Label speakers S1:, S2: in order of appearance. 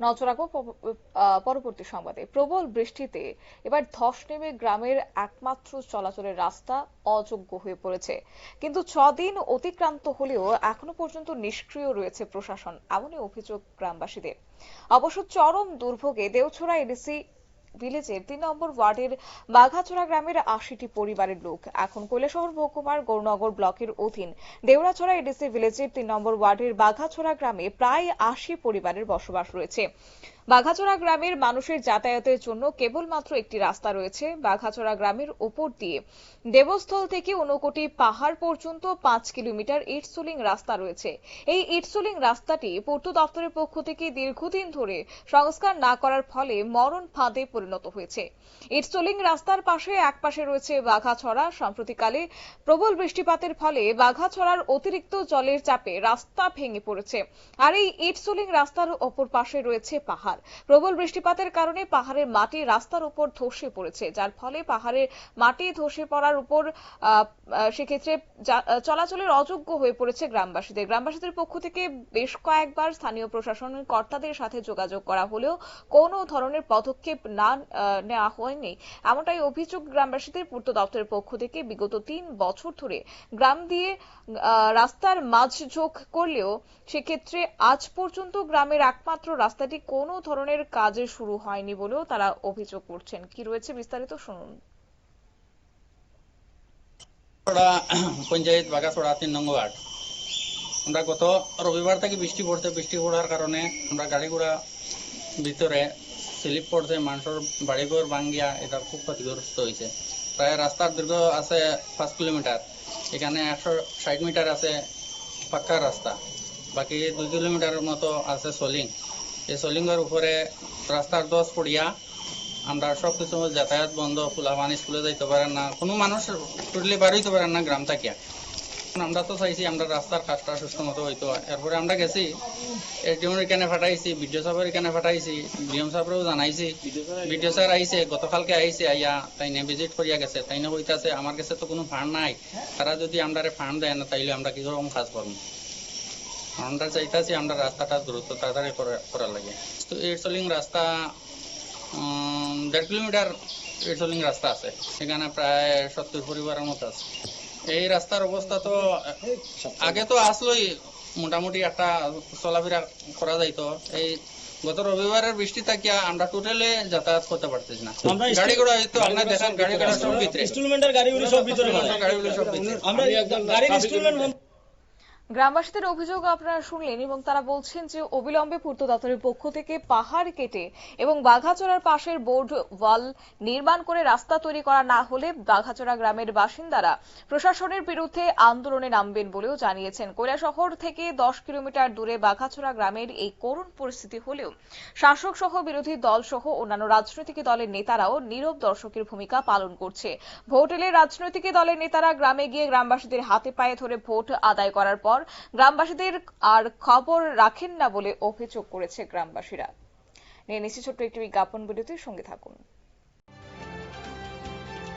S1: নজর রাখব পরবর্তী সংবাদে। প্রবল বৃষ্টিতে এবার ধস নেমে গ্রামের একমাত্র চলাচলের রাস্তা অযোগ্য হয়ে পড়েছে। কিন্তু ছদিন অতিক্রান্ত হলেও এখনও পর্যন্ত নিষ্ক্রিয় রয়েছে প্রশাসন, এমনই অভিযোগ গ্রামবাসীদের। অবশ্য চরম দুর্ভোগে দেওছড়া এডিসি ভিলেজের তিন নম্বর ওয়ার্ডের বাঘাছড়া গ্রামের আশিটি পরিবারের লোক। এখন কৈলাসহর মহকুমার গৌরনগর ব্লকের অধীন দেওড়াছড়া এডিসি ভিলেজের তিন নম্বর ওয়ার্ডের বাঘাছড়া গ্রামে প্রায় আশি পরিবারের বসবাস রয়েছে। বাঘাছড়া গ্রামের মানুষের যাতায়াতের জন্য কেবলমাত্র একটি রাস্তা রয়েছে বাঘাছড়া গ্রামের উপর দিয়ে। দেবস্থল থেকে ঊনকোটি পাহাড় পর্যন্ত পাঁচ কিলোমিটার ইটসোলিং রাস্তা রয়েছে। এই ইটসোলিং রাস্তাটি পূর্ত দপ্তরের পক্ষ থেকে দীর্ঘদিন ধরে সংস্কার না করার ফলে মরণ ফাঁদে পরিণত হয়েছে। ইটসোলিং রাস্তার পাশে এক পাশে রয়েছে বাঘাছড়া সাম্প্রতিককালে প্রবল বৃষ্টিপাতের ফলে বাঘাছড়ার অতিরিক্ত জলের চাপে রাস্তা ভেঙে পড়েছে। আর এই ইটসোলিং রাস্তার অপর পাশে রয়েছে পাহাড়। প্রবল বৃষ্টিপাতের কারণে পাহাড়ের মাটি রাস্তার উপর ধসে পড়েছে, যার ফলে পাহাড়ের মাটি ধসে পড়ার উপর সেক্ষেত্রে চলাচলের অযোগ্য হয়ে পড়েছে গ্রামবাসীদের। গ্রামবাসীদের পক্ষ থেকে বেশ কয়েকবার স্থানীয় প্রশাসনের কর্তাদের সাথে যোগাযোগ করা হলেও কোনো ধরনের পদক্ষেপ না নেওয়া হয়নি। এমনটাই অভিযোগ গ্রামবাসীদের পূর্ত দপ্তরের পক্ষ থেকে বিগত তিন বছর ধরে গ্রাম দিয়ে রাস্তার মাঝ ঝোঁক করলেও সেক্ষেত্রে আজ পর্যন্ত গ্রামের একমাত্র রাস্তাটি কোনো ধরনের কাজে শুরু হয়নি বলেও তারা অভিযোগ করছেন। কি রয়েছে বিস্তারিত শুনুন।
S2: পঞ্চায়েত বাগাছড়া তিন নম্বর আমরা গত রবিবার থেকে বৃষ্টি পড়ছে। বৃষ্টি পড়ার কারণে আমরা গাড়ি ঘোড়া ভিতরে স্লিপ পড়ছে মানুষের বাড়িঘর ভাঙ্গিয়া এটা খুব ক্ষতিগ্রস্ত হয়েছে। প্রায় রাস্তার দীর্ঘ আছে পাঁচ কিলোমিটার। এখানে একশো ষাট মিটার আছে পাক্কা রাস্তা। বাকি দুই কিলোমিটারের মতো আছে সলিং। এই উপরে রাস্তার দশ পড়িয়া আমরা সব কিছু যাতায়াত বন্ধ ফুলাবান স্কুলে যাইতে পারেন না, কোনো মানুষ টোটালি বাড়িতে পারেন না গ্রাম থাকিয়া। আমরা তো চাইছি আমরা রাস্তার কাজটা সুস্থ মতো হইতো এরপরে আমরা গেছি এসডিএমের এখানে ফাটাইছি, বিডিও সাহেবের এখানে ফাটাইছি ডিএম সাহেবরেও জানাইছি, বিডিও স্যার আইছে, গতকালকে আইছে, আইয়া তাইনে ভিজিট করিয়া গেছে, তাইনে কইতাছে, আমার কাছে তো কোনো ফান্ড নাই, তারা যদি আমরা ফান্ড দেয় না, তাইলে আমরা কি রকম কাজ করব? আমরা চাইতাছি আমরা রাস্তাটা দ্রুত তাড়াতাড়ি করা- করার লাগে। তো এরসলিং রাস্তা দেড় কিলোমিটার এরসলিং রাস্তা আছে। সেখানে প্রায় সত্তর পরিবারের মতো আছে। এই রাস্তার অবস্থা তো আগে তো আসলোই মোটামুটি একটা চলাফেরা করা যাইতো। এই গত রবিবারের বৃষ্টি থাকিয়া আমরা টোটালি যাতায়াত করতে পারতেছি না। গাড়ি ঘোড়া তো আপনার দেখেন গাড়ি ঘোড়া সব ভিতরে।
S3: ইনস্টলমেন্টের গাড়িগুলি সব ভিতরে
S2: গাড়িগুলো সব ভিতরে।
S3: আমরা গাড়ির ইনস্টলমেন্ট বন্ধ
S1: গ্রামবাসীদের অভিযোগ আপনারা শুনলেন এবং তারা বলছেন যে অবিলম্বে পূর্ত দপ্তরের পক্ষ থেকে পাহাড় কেটে এবং বাঘাচড়ার পাশের বোর্ড ওয়াল নির্মাণ করে রাস্তা তৈরি করা না হলে বাঘাচড়া গ্রামের বাসিন্দারা প্রশাসনের বিরুদ্ধে আন্দোলনে নামবেন বলেও জানিয়েছেন। কৈলাসহর থেকে দশ কিলোমিটার দূরে বাঘাচড়া গ্রামের এই করুণ পরিস্থিতি হলেও শাসক সহ বিরোধী দল সহ অন্যান্য রাজনৈতিক দলের নেতারাও নীরব দর্শকের ভূমিকা পালন করছে। ভোট এলে রাজনৈতিক দলের নেতারা গ্রামে গিয়ে গ্রামবাসীদের হাতে পায়ে ধরে ভোট আদায় করার পর গ্রামবাসীদের আর খবর রাখেন না বলে অভিযোগ করেছে গ্রামবাসীরা। নিয়ে নিচ্ছি ছোট্ট একটি বিজ্ঞাপন বিরতির সঙ্গে থাকুন।